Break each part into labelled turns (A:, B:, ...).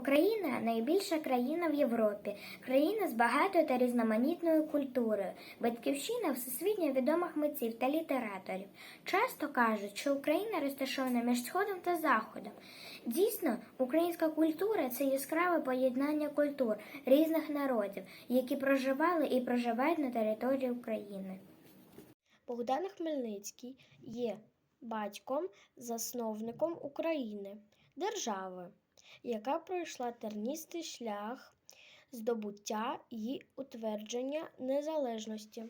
A: країна в Європі, країна з багатою та різноманітною культурою, батьківщина всесвітньо відомих митців та літераторів. Часто кажуть, що Україна розташована між Сходом та Заходом. Дійсно, українська культура це яскраве поєднання культур різних народів, які проживали і проживають на території України.
B: Богдан Хмельницький є батьком, засновником України, держави, яка пройшла терністий шлях здобуття і утвердження незалежності.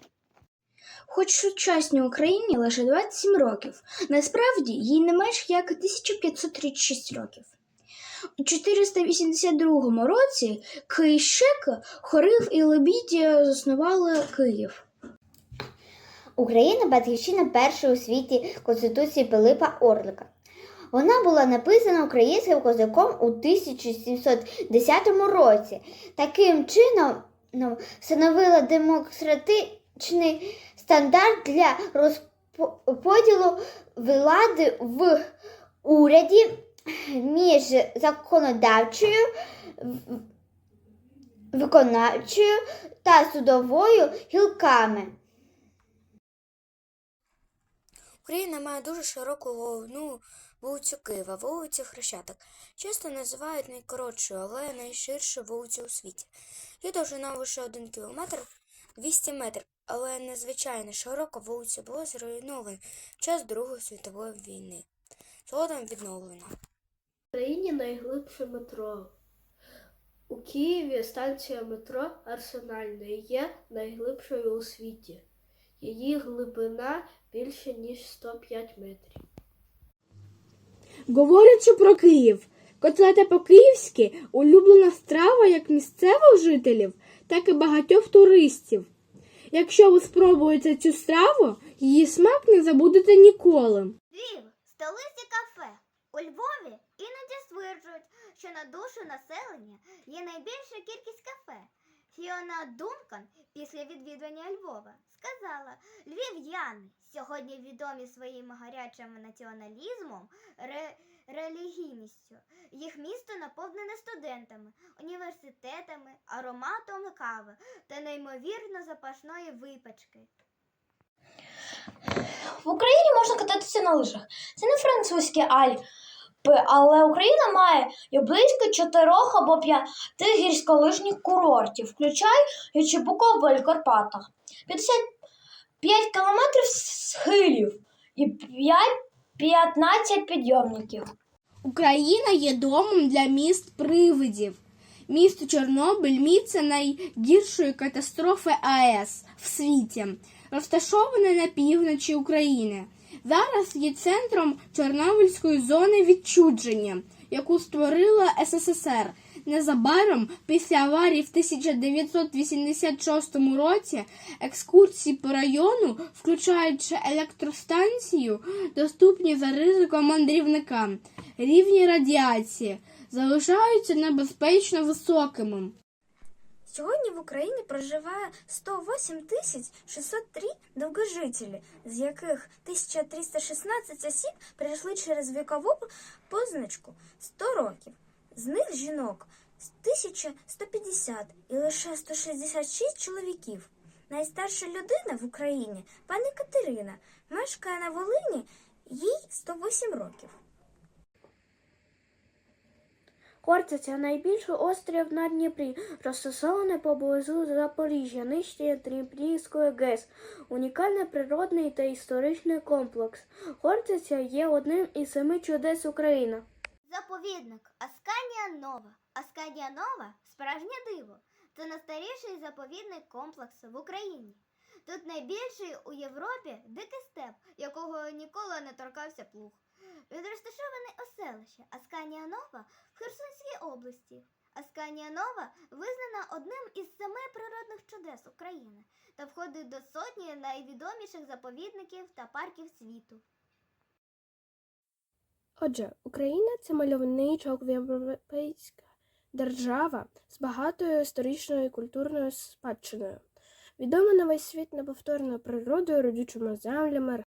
C: Хоч сучасній Україні лише 27 років, насправді їй не менш як 1536 років. У 482 році Кийшек, Хорив і Лебідія заснували Київ.
D: Україна батьківщина першої у світі Конституції Пилипа Орлика. Вона була написана українським козаком у 1710 році. Таким чином ну, встановила демократичний стандарт для розподілу влади в уряді між законодавчою, виконавчою та судовою гілками.
B: Україна має дуже широку головну вулицю Києва, вулицю Хрещатик. Часто називають найкоротшою, але найширшою вулицю у світі. Її довжина лише 1 кілометр 200 метрів, але незвичайно широка вулиця була зруйнована в час Другої світової війни. Згодом відновлена.
E: В Україні найглибше метро. У Києві станція метро Арсенальна є найглибшою у світі. Її глибина більше ніж 105 метрів.
F: Говорячи про Київ, котлета по-київськи улюблена страва як місцевих жителів, так і багатьох туристів. Якщо ви спробуєте цю страву, її смак не забудете ніколи.
G: Львів – столиця кафе. У Львові іноді стверджують, що на душу населення є найбільша кількість кафе. Фіона Дункан після відвідування Львова сказала, львів'яни сьогодні відомі своїм гарячим націоналізмом, ре- релігійністю. Їх місто наповнене студентами, університетами, ароматом кави та неймовірно запашної випечки.
C: В Україні можна кататися на лижах. Це не французькі Альпи, але Україна має близько чотирьох або п'яти гірськолижних курортів, включаючи Буковель в Карпатах, 55 кілометрів схилів і 5-15 підйомників.
F: Україна є домом для міст привидів. Місто Чорнобиль місце найгіршої катастрофи АЕС в світі, розташоване на півночі України. Зараз є центром Чорнобильської зони відчудження, яку створила СССР. Незабаром після аварії в 1986 році екскурсії по району, включаючи електростанцію, доступні за ризиком мандрівника. Рівні радіації залишаються небезпечно високими.
A: Сьогодні в Україні проживає 108 тисяч 603 довгожителі, з яких 1316 осіб прийшли через вікову позначку 100 років. З них жінок 1150 і лише 166 чоловіків. Найстарша людина в Україні, пані Катерина, мешкає на Волині, їй 108 років.
E: Хортиця – найбільший острів на Дніпрі, розташований поблизу Запоріжжя, нижче Дніпрівської ГЕС. Унікальний природний та історичний комплекс. Хортиця є одним із семи чудес України.
G: Заповідник Асканія Нова. Асканія Нова справжнє диво. Це найстаріший заповідник комплекс в Україні. Тут найбільший у Європі дикий степ, якого ніколи не торкався плуг. Він розташований у селищі Асканія Нова в Херсонській області. Асканія Нова визнана одним із семи природних чудес України та входить до сотні найвідоміших заповідників та парків світу.
E: Отже, Україна це мальовнича європейська держава з багатою історичною і культурною спадщиною. Відома на весь світ неповторною природою, родючими землями,